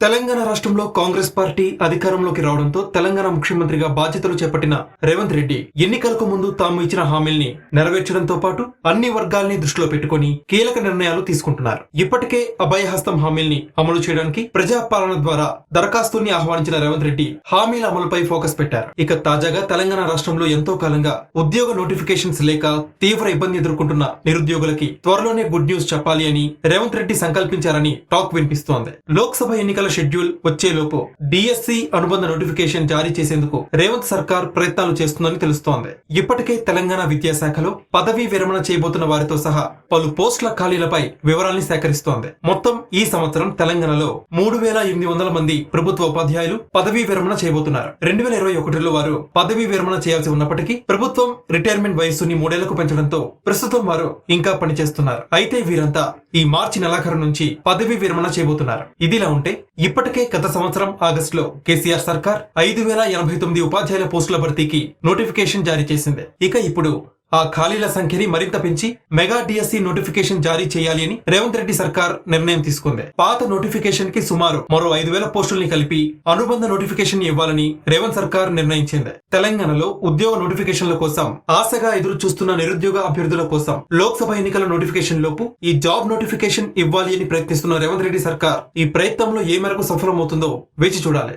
తెలంగాణ రాష్ట్రంలో కాంగ్రెస్ పార్టీ అధికారంలోకి రావడంతో తెలంగాణ ముఖ్యమంత్రిగా బాధ్యతలు చేపట్టిన రేవంత్ రెడ్డి ఎన్నికలకు ముందు తాము ఇచ్చిన హామీల్ని నెరవేర్చడంతో పాటు అన్ని వర్గాల్ని దృష్టిలో పెట్టుకుని కీలక నిర్ణయాలు తీసుకుంటున్నారు. ఇప్పటికే అభయహస్తం హామీల్ని అమలు చేయడానికి ప్రజాపాలన ద్వారా దరఖాస్తుని ఆహ్వానించిన రేవంత్ రెడ్డి హామీల అమలుపై ఫోకస్ పెట్టారు. ఇక తాజాగా తెలంగాణ రాష్ట్రంలో ఎంతో కాలంగా ఉద్యోగ నోటిఫికేషన్స్ లేక తీవ్ర ఇబ్బంది ఎదుర్కొంటున్న నిరుద్యోగులకి త్వరలోనే గుడ్ న్యూస్ చెప్పాలి అని రేవంత్ రెడ్డి సంకల్పించారని టాక్ వినిపిస్తోంది. లోక్సభ ఎన్నికల షెడ్యూల్ వచ్చేలోపు డిఎస్సి అనుబంధ నోటిఫికేషన్ జారీ చేసేందుకు రేవంత్ సర్కార్ ప్రయత్నాలు చేస్తుందని తెలుస్తోంది. ఇప్పటికే తెలంగాణ విద్యాశాఖలో పదవీ విరమణ చేయబోతున్న వారితో సహా పలు పోస్టుల ఖాళీలపై వివరాల్ని సేకరిస్తోంది. మొత్తం ఈ సంవత్సరం తెలంగాణలో మూడు వేల ఎనిమిది వందల మంది ప్రభుత్వ ఉపాధ్యాయులు పదవీ విరమణ చేయబోతున్నారు. రెండు వేల ఇరవై ఒకటిలో వారు పదవీ విరమణ చేయాల్సి ఉన్నప్పటికీ ప్రభుత్వం రిటైర్మెంట్ వయస్సుని మూడేళ్ళకు పెంచడంతో ప్రస్తుతం వారు ఇంకా పనిచేస్తున్నారు. అయితే వీరంతా ఈ మార్చి నెలాఖరు నుంచి పదవీ విరమణ చేయబోతున్నారు. ఇదిలా ఉంటే ఇప్పటికే గత సంవత్సరం ఆగస్టులో కేసీఆర్ సర్కార్ ఐదు వేల ఎనభై తొమ్మిది ఉపాధ్యాయుల పోస్టుల భర్తీకి నోటిఫికేషన్ జారీ చేసింది. ఇక ఇప్పుడు ఆ ఖాళీల సంఖ్యని మరింత పెంచి మెగా డిఎస్సి నోటిఫికేషన్ జారీ చేయాలి అని రేవంత్ రెడ్డి సర్కార్ నిర్ణయం తీసుకుంది. పాత నోటిఫికేషన్కి సుమారు మరో ఐదు వేల పోస్టుల్ని కలిపి అనుబంధ నోటిఫికేషన్ ఇవ్వాలని రేవంత్ సర్కార్ నిర్ణయించింది. తెలంగాణలో ఉద్యోగ నోటిఫికేషన్ల కోసం ఆశగా ఎదురు చూస్తున్న నిరుద్యోగ అభ్యర్థుల కోసం లోక్సభ ఎన్నికల నోటిఫికేషన్ లోపు ఈ జాబ్ నోటిఫికేషన్ ఇవ్వాలి అని ప్రయత్నిస్తున్న రేవంత్ రెడ్డి సర్కార్ ఈ ప్రయత్నంలో ఏ మేరకు సఫలమవుతుందో వేచి చూడాలి.